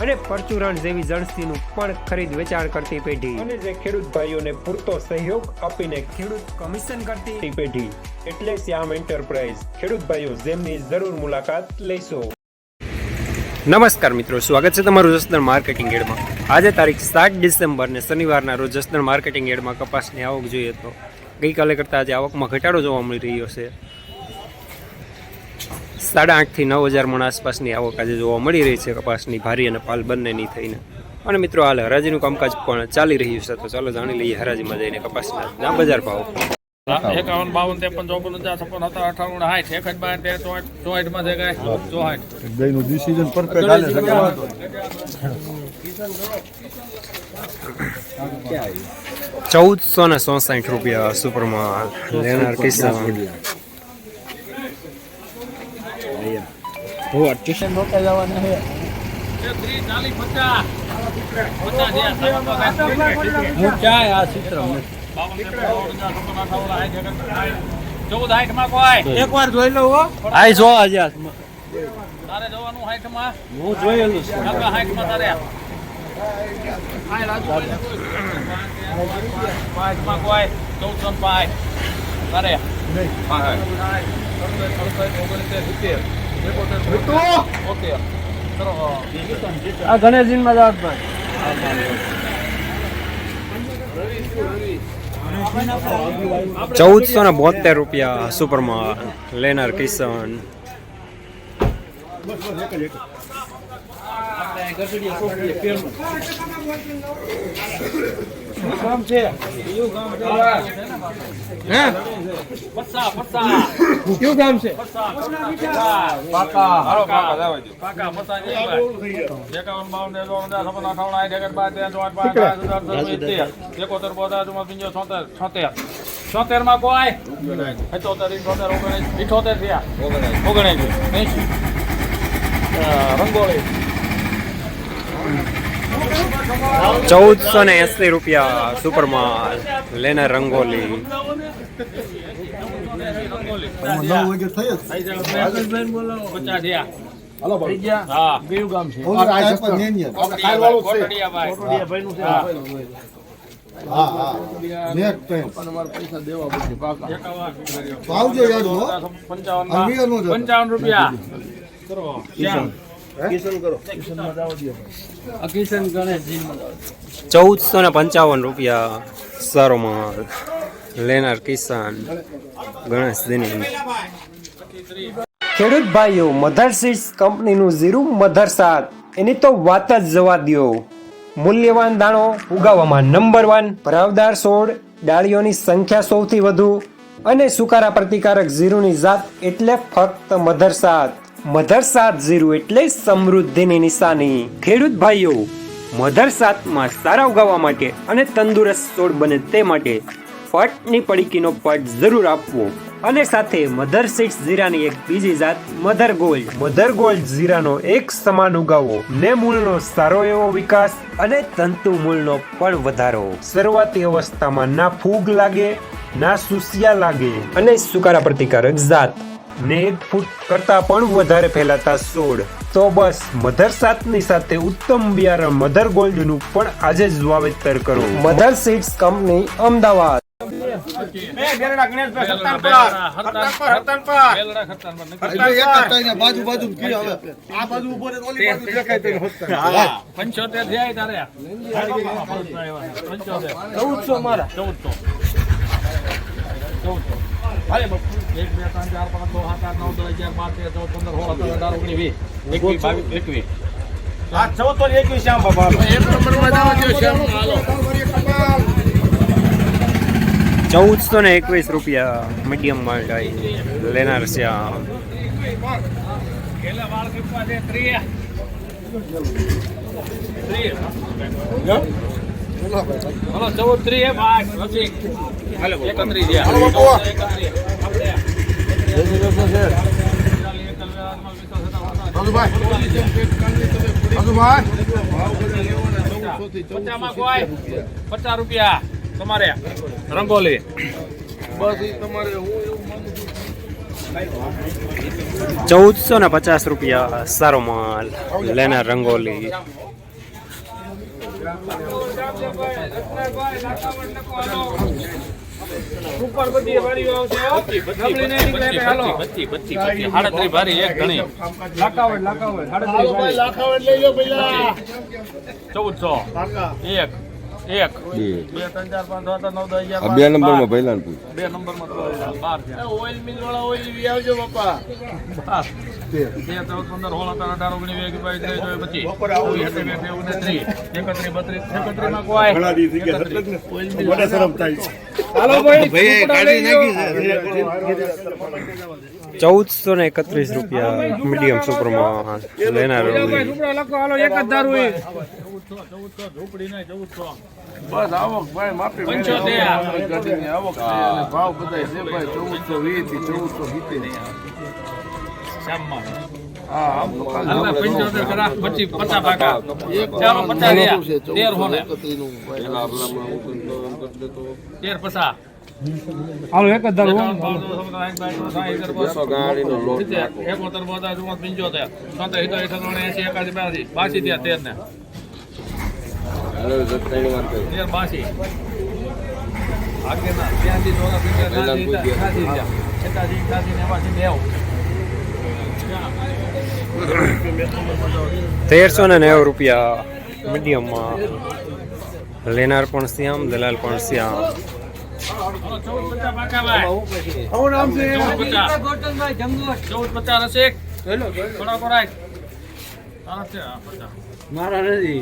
અને પરચુરણ જેવી જણસીનું પણ ખરીદ વેચાણ કરતી પેઢી. અને જે ખેડૂત ભાઈઓને પૂરતો સહયોગ આપીને ખેડૂત કમિશન કરતી પેઢી. એટલે શ્યામ એન્ટરપ્રાઇઝ ખેડૂત ભાઈઓ જેમની જરૂર મુલાકાત લેશો. નમસ્કાર મિત્રો સ્વાગત છે તમારું જસદણ માર્કેટિંગ એડમાં. આજે તારીખ સાત ડિસેમ્બર ને શનિવારના રોજ જસદણ માર્કેટિંગ એડમાં કપાસની આવક જોઈએ તો ગઈકાલે કરતાં આજે આવકમાં ઘટાડો જોવા મળી રહ્યો છે. સાડા આઠથી નવ હજાર મણ આસપાસની આવક આજે જોવા મળી રહી છે. કપાસની ભારી અને પાલ બંનેની થઈને. અને મિત્રો હાલ હરાજીનું કામકાજ પણ ચાલી રહ્યું છે. તો ચાલો જાણી લઈએ હરાજીમાં જઈને કપાસના બજાર ભાવ. એકાવન બાવન ત્રેપન ચોપન પચાસ છપ્પન સત્તર અઠાવન એક જ બાર તેર ચોસઠ ચોસઠ જે જગ્યાએ ચોસઠ. દહીંનું ડિસિઝન પરફેક્ટ હાલે છે ચૌદસો ને ચોસાઠ રૂપિયા સુપરમાં લેનાર કિસ્સા ત્રેપન ચોપન પચાસ છપ્પન અઠાવન સાઠ એકસઠ સાઠ ચૌદમાં કોઈ એક વાર જોઈ લઉં હો. આઈ જો આજે તારે જવાનું માં હું જોયેલું છે. સાઠમાં તારે પાંચમાં કોઈ ચૌદસો પાંચ તારે ઓકે આ ગણેશજી માં ભાઈ. ચૌદસો ને બોતેર રૂપિયા સુપરમાં લેનાર કિશન. કયું ગામ છે એકાવન બાવન છપ્પન અઠાવન સાઠ એકસઠ બાર તેર ચોસઠ પાંચ પાંચ હજાર છસો સિત્તેર એકોતેર બોતેર ચુમ્મોતેર પંચોતેર છોતેર છોતેર છોતેરમાં કોઈ અઠોતેર ઇઠોતેર ઓગણીસ ઇઠોતેર થયા ઓગણીસ એંશી રંગોળી ચૌદસો ને એસી રૂપિયા સુપરમાં લેને રંગોલી. પંચાવન રૂપિયા. ચૌદસો ને પંચાવન રૂપિયા સારો માલ લેનાર કિસાન ગણેશ દિની ખેડૂત ભાઈઓ મધર સીડ્સ કંપનીનું ઝીરું મધર સાત એની તો વાત જ જવા દો મૂલ્યવાન દાણો ઉગાવવામાં નંબર વન ભરાવદાર છોડ ડાળીઓની સંખ્યા સૌથી વધુ અને સુકારા પ્રતિકારક ઝીરુની જાત એટલે ફક્ત મધર સાત મધર સાત ઝીરું એટલે સમૃદ્ધિની નિશાની. ખેડૂત ભાઈઓ, મધર સાતમાં સારા ઉગાવવા માટે અને તંદુરસ્ત છોડ બને તે માટે ફટની પડીકીનો પટ જરૂર આપવો. અને સાથે મધર સીડ્સ જીરાની એક બીજી જાત, મધર ગોલ્ડ. મધર ગોલ્ડ જીરાનો એક સમાન ઉગાવો. ને મૂળનો સારો એવો વિકાસ અને તંતુ મૂળનો પણ વધારો. શરૂઆતી અવસ્થામાં ના ફૂગ લાગે, ના સુસિયા લાગે. અને સુકારા પ્રતિકારક જાત. ને એક ફૂટ કરતા પણ વધારે ફેલાતા છોડ તો બસ મધર સાતની સાથે ઉત્તમ બિયારણ મધર ગોલ્ડનું પણ આજે જ વાવેતર કરો. Mother seeds company Ahmedabad. પંચોતેર થયા તારે. ચૌદસો મારા. ચૌદસો ચૌદસો. હાલે બાપુ. એક બે ત્રણ ચાર પાંચ છ સાત આઠ નવ દસ અગિયાર બાર તેર ચૌદ પંદર સોળ સત્તર અઢાર ઓગણીસ વીસ. એકવીસ બાવીસ એકવીસ. એક નંબરમાં જવા શ્યામ. હાલો. ચૌદસો ને એકવીસ રૂપિયા મીડિયમ માલ્ટ લેનાર શ્યામ છે ત્રીસ ત્રીસ હલો ચૌદ ત્રી હે ભાઈ પછી એકત્રીસ છે હાલો બાપુ. એકત્રીસ. આપણે. પચાસમાં કોઈ પચાસ રૂપિયા તમારે રંગોલી ચૌદસો ને પચાસ રૂપિયા સારો માલ લેનાર રંગોલી. ઉપર બધી વાળીઓ આવશે ગમલી નહીં નીકળે હાલો. પચી, પચી, પચી. સાડત્રીસ ભારી એક ઘણી. લાખાવડ લાખાવડ સાડત્રીસ ભાઈ. લાખાવડ લઈ લો પેલા ચૌદસો. એક એક. બે. ત્રણ ચાર પાંચ છ નવ દસ અગિયાર બે બાર. નંબરમાં પહેલા બે નંબરમાં બાર ઓઇલ મિલ વાળા ઓઇલ આવજો બાપા. બાર. બે ત્રણ પંદર સોળ સત્તર અઢાર ઓગણીસ વીસ બાવીસ ચોવીસ પચીસ. ઓગણત્રીસ એકત્રીસ બત્રીસ. એકત્રીસ. માં કોઈ માલ ભાઈ રંગોલી ટુકડા લખો હાલો ભાઈ જ ધારું એ. ચૌદસો ને એકત્રીસ રૂપિયા મીડિયમ બસ આવક ભાઈ માપી પંચોતેર. ગાડીની આવક છે અને ભાવ છે. ભાઈ ચૌદસો વીસથી ચૌદસો સિત્તેર. પંચોતેર પચાસ ચાલો પચાસ રહ્યા તેર હો ને તેર પચાસ હાલો એક જ. બોતેર પંચોતેર એંસી એકાસી બાસી. થયા તેર ને. તેર બાસી. આગળના ત્યાંથી ત્યાંથી ત્યાંથી થયા એકાસી એકાસી નેવાસી નેવું તેરસો ને નેવું રૂપિયા મીડિયમમાં. લેનાર પણ શ્યામ દલાલ પણ શ્યામ. મારા નથી.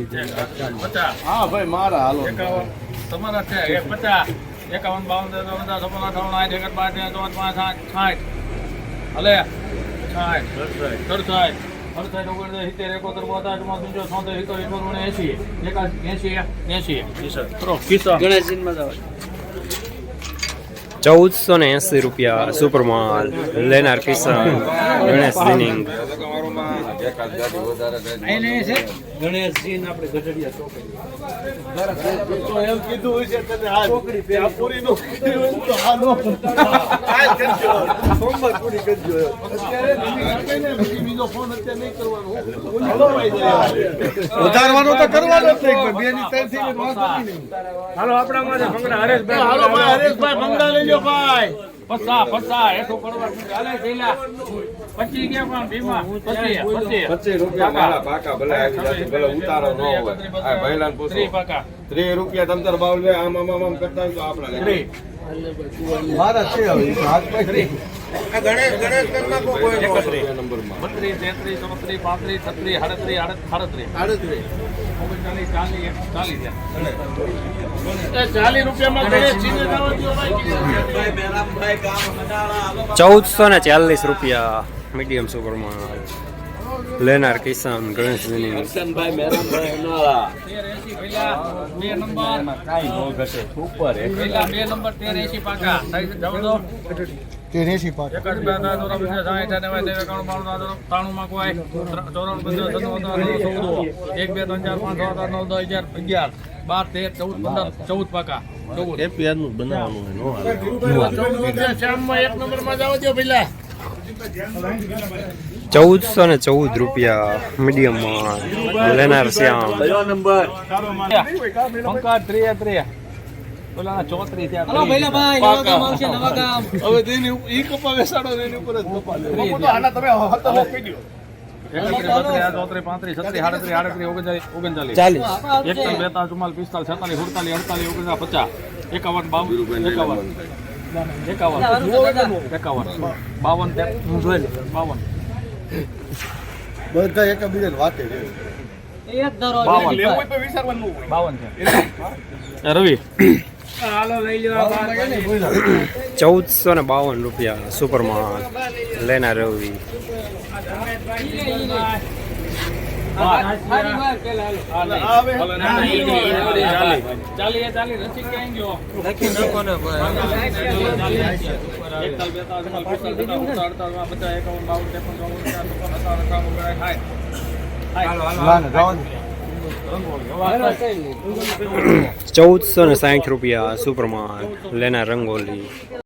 પચાસ હા ભાઈ મારા હાલો. તમારા છે પચાસ એકાવન બાવન ત્રેપન છપ્પન અઠાવન સાઠ બાર તેર ચોદ પાંચ સાઠ સાઠ હલે સાઠ સડસાઠ. અડસાઠ ઓગણસાઠ સિત્તેર એકોતેર બોતેર ચુમ્મોતેર પંચોતેર છોતેર સિત્તેર એકોતેર એસી એકાસી એસી એસી કિસ્સા. ગણેશજીમાં જાવ. ચૌદસો ને એસી રૂપિયા સુપર માલ લેનાર કિસાન ગણેશ સિનિંગ ગણેશજી આપણે ગઢડિયા ચોકડી વધારવાનો તો કરવાનો. જ નહીં બે ની ત્રણ હાલો આપણા માટે હરેશભાઈ ભાઈ હરેશભાઈ મંગળા લેજો ભાઈ. પસા પસા એઠો પડવા હાલે થયેલા પચી ગયા પણ ભીમા. પચી પચી પચીસ રૂપિયા મારા પાકા ભલે આવી જશે ભલે ઉતારો ન હોય. આ ભૈલાને પૂછો. ત્રીસ રૂપિયા તમતર બાવલ લે આમ આમ આમ કરતા તો આપણા મારા છે હવે હાથ પકડી બત્રીસ તેત્રીસ ચોત્રીસ પાંત્રીસ છત્રીસ સાડત્રીસ ચૌદસો ને ચાલીસ રૂપિયા મીડિયમ સુપર માલ લેનાર કિસાન ગણેશ સિનિંગ તેર એસી પહેલા બે નંબર કાંઈ નો ઘટે ઉપર પહેલા બે નંબર તેર એસી પાકા સાઈઝ જવા દો તેરેસી પાંચ એક જ બે ત્રણ ચોરા પંચાસ સાઠ અઠ્યાસી નેવું એકાણું બાણું ત્રાણું ત્રાણુંમાં કોઈ ચોરાણું પંચાસ સત્તાવન અઠાવન ચૌદ એક બે ત્રણ ચાર પાંચ છ સાત આઠ નવ દસ અગિયાર અગિયાર બાર તેર ચૌદ પંદર ચૌદ પાકા ચૌદ શ્યામમાં એક નંબરમાં જાવ દો પેલા ચૌદસો ને ચૌદ રૂપિયા મીડિયમ લેનાર શ્યામ પંકજ ત્રીએ ત્રીએ પેલા ચોત્રીસ થયા હલો ભાઈ નવા ગામ આવશે નવા ગામ. હવે તેની ઈ કપા બેસાડો ને એની ઉપર જ કપા લે બાપુ તો આના તમે હતો હો કહી દ્યો. એકત્રીસ બત્રીસ ચોત્રીસ પાંત્રીસ છત્રીસ સાડત્રીસ આડત્રીસ ઓગણચાલીસ ઓગણચાલીસ. ચાલીસ. એકતાલીસ બેતાલીસ ચુમ્માલીસ પિસ્તાલીસ છેતાલીસ સુડતાલીસ અડતાલીસ ઓગણચાલીસ પચાસ. એકાવન બાવન એકાવન. એકાવન એકાવન બાવન તે- બાવન બધા વાતે. એક બાવન. ભાઈ. રવિ ચૌદસો ને બાવન રૂપિયા સુપર લેના રવિ ચૌદસો ને સાઠ રૂપિયા સુપરમાં લેના રંગોલી